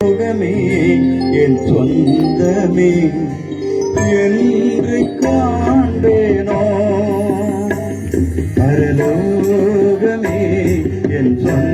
சொந்தமே என் சொந்தமே என்று காண்பேனோ? பரலோகமே என் சொந்த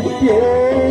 কে